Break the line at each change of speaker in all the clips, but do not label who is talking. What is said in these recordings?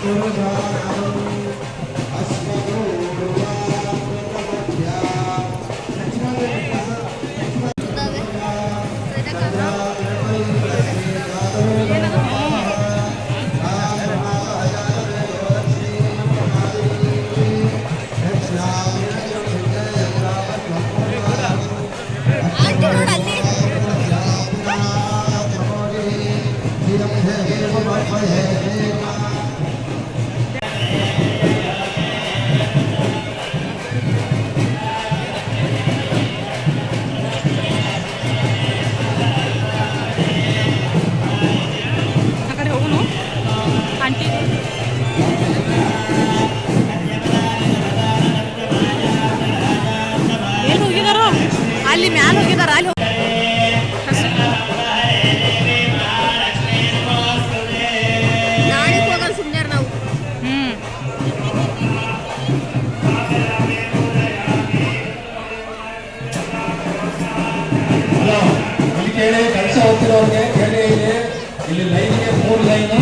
감사합니다. ಕೆಲಸ ಹೋಗ್ತಿರೋರಿಗೆ ಇದೆ? ಇಲ್ಲಿ ಲೈನ್ ಲೈನ್ಗೆ ಮೂರು ಲೈನು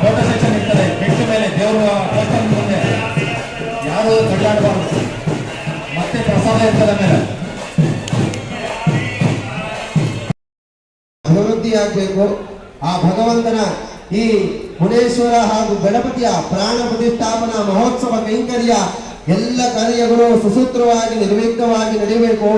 ಫೋಟೋ ಸೆಕ್ಷನ್ ಇರ್ತದೆ. ಬೆಟ್ಟ ಮೇಲೆ ದೇವರ ದೇವಸ್ಥಾನ ಮುಂದೆ. ಯಾರು ಕಡ್ಡಾಡಬಾರ್ದು ಮತ್ತೆ ಪ್ರಸಾದ ಇರ್ತದೆ ಮೇಲೆ.
ಅಭಿವೃದ್ಧಿಯಾಗಬೇಕು ಆ ಭಗವಂತನ ಈ ಮುನೇಶ್ವರ ಹಾಗೂ ಗಣಪತಿಯ ಪ್ರಾಣ ಪ್ರತಿಷ್ಠಾಪನಾ ಮಹೋತ್ಸವ ಕೈಂಕರ್ಯ ಎಲ್ಲ ಕಾರ್ಯಗಳು ಸುಸೂತ್ರವಾಗಿ ನಿರ್ವಿಘ್ನವಾಗಿ ನಡೆಯಬೇಕು.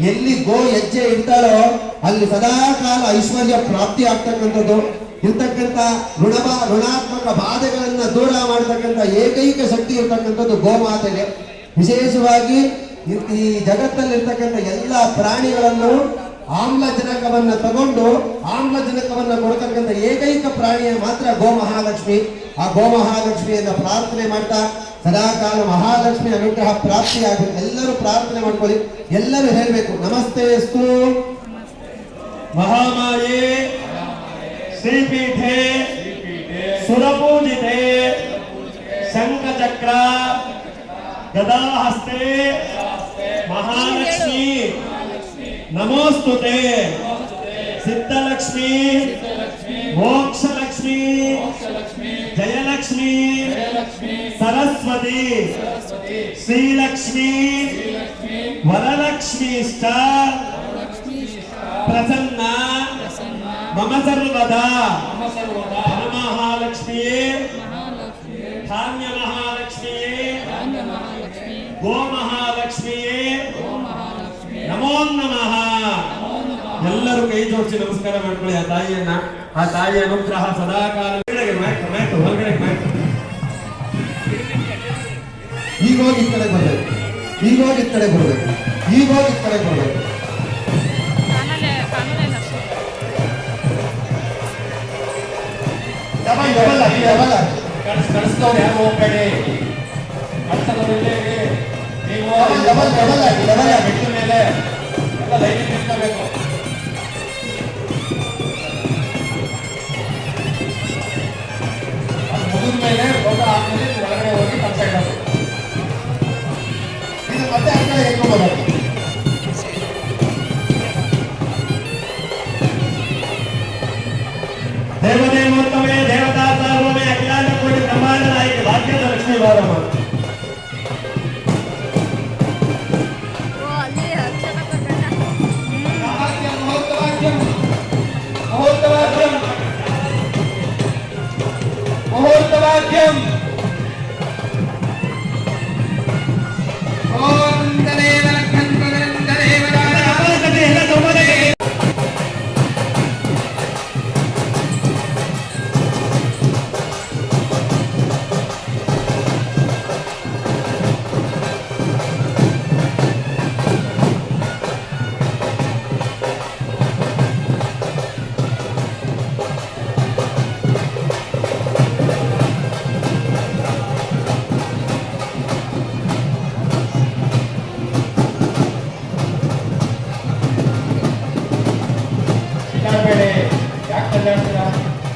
ಎಲ್ಲಿ ಗೋ ಹೆಜ್ಜೆ ಇಡ್ತಾರೋ ಅಲ್ಲಿ ಸದಾ ಕಾಲ ಐಶ್ವರ್ಯ ಪ್ರಾಪ್ತಿ ಆಗ್ತಕ್ಕಂಥದ್ದು. ಇರ್ತಕ್ಕಂಥ ಋಣಭ, ಋಣಾತ್ಮಕ ಬಾಧೆಗಳನ್ನ ದೂರ ಮಾಡತಕ್ಕಂಥ ಏಕೈಕ ಶಕ್ತಿ ಇರ್ತಕ್ಕಂಥದ್ದು ಗೋಮಾತೆಗೆ. ವಿಶೇಷವಾಗಿ ಈ- ಜಗತ್ತಲ್ಲಿರ್ತಕ್ಕಂಥ ಎಲ್ಲ ಪ್ರಾಣಿಗಳನ್ನು ಆಮ್ಲಜನಕವನ್ನ ತಗೊಂಡು ಆಮ್ಲಜನಕವನ್ನ ಕೊಡತಕ್ಕಂಥ ಏಕೈಕ ಪ್ರಾಣಿಯ ಮಾತ್ರ ಗೋ ಮಹಾಲಕ್ಷ್ಮಿ ಆ ಗೋ ಮಹಾಲಕ್ಷ್ಮಿಯನ್ನ ಪ್ರಾರ್ಥನೆ ಮಾಡ್ತಾ ಸದಾಕಾಲ ಮಹಾಲಕ್ಷ್ಮಿ ಅನುಗ್ರಹ ಪ್ರಾಪ್ತಿಯಾಗಲಿ ಎಲ್ಲರೂ ಪ್ರಾರ್ಥನೆ ಮಾಡ್ಕೊಳ್ಳಿ. ಎಲ್ಲರೂ ಹೇಳಬೇಕು, ನಮಸ್ತೆ ಅಸ್ತು
ಮಹಾಮಾಯೆ, ಶ್ರೀಪೀಠೆ, ಸುರಪೂಜಿತೆ ಶಂಕಚಕ್ರ ಗದಾಹಸ್ತೆ, ಮಹಾಲಕ್ಷ್ಮಿ. ನಮೋಸ್ತುತೆ. ಸಿದ್ಧಲಕ್ಷ್ಮಿ. ಮೋಕ್ಷಲಕ್ಷ್ಮಿ ಸರಸ್ವತಿ ಶ್ರೀಲಕ್ಷ್ಮಿ ವರಲಕ್ಷ್ಮೀಶ್ಚ ಪ್ರಸನ್ನ ಮಮ ಸರ್ವದಾ ಮಹಾಲಕ್ಷ್ಮಿಯೇ ಧಾನ್ಯ ಮಹಾಲಕ್ಷ್ಮಿಯೇ ಗೋ ಮಹಾಲಕ್ಷ್ಮಿಯೇ ನಮೋ ನಮಃ ಎಲ್ಲರೂ ಕೈ ಜೋಡಿಸಿ ನಮಸ್ಕಾರ ಮಾಡ್ಕೊಳ್ಳಿ ಆ ತಾಯಿಯನ್ನ ಆ ತಾಯಿಯ ಅನುಗ್ರಹ ಸದಾಕಾಲ ಹೊರಗಡೆ ಮ್ಯಾಟ್ ಮ್ಯಾಟ್ ಹೊರಗಡೆ ಮ್ಯಾಟ್
ಈಗ ಹೋಗಿ ಈ ಕಡೆ ಬರಬೇಕು. ಈಗ ಹೋಗಿ ಈ ಕಡೆ ಬರಬೇಕು. ಈಗ ಹೋಗಿ ಈ ಕಡೆ ಬರಬೇಕು.
ಡಬಲ್ ಡಬಲ್ ಆಗಿ ಡಬಲ್.
ಕಳ್ಸ್ ಕಳಿಸ್ದವ್ರು ಯಾರು ಹೋಗ್ಬೇಡಿ. ಕಳ್ಸೋದವ್ರು ಇಲ್ಲೇ ಇರಿ. ನೀವು
ಡಬಲ್ ಡಬಲ್ ಡಬಲ್ ಆಗಿ ಡಬಲ್ ಆಗಿ.
ಬೆಟ್ಟ ಮೇಲೆ. ಎಲ್ಲ ಲೈನ್ ನಿಂತ್ಕೋಬೇಕು
ദേവദേവോത്തമേ
ദേവതാ സർവമേ അഖിലാന കോടി ബ്രഹ്മാണ്ട നായിക ഭാഗ്യലക്ഷ്മി
ഭാരമാണ് melhor.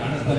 ಕಾಣಿಸ್ತಾ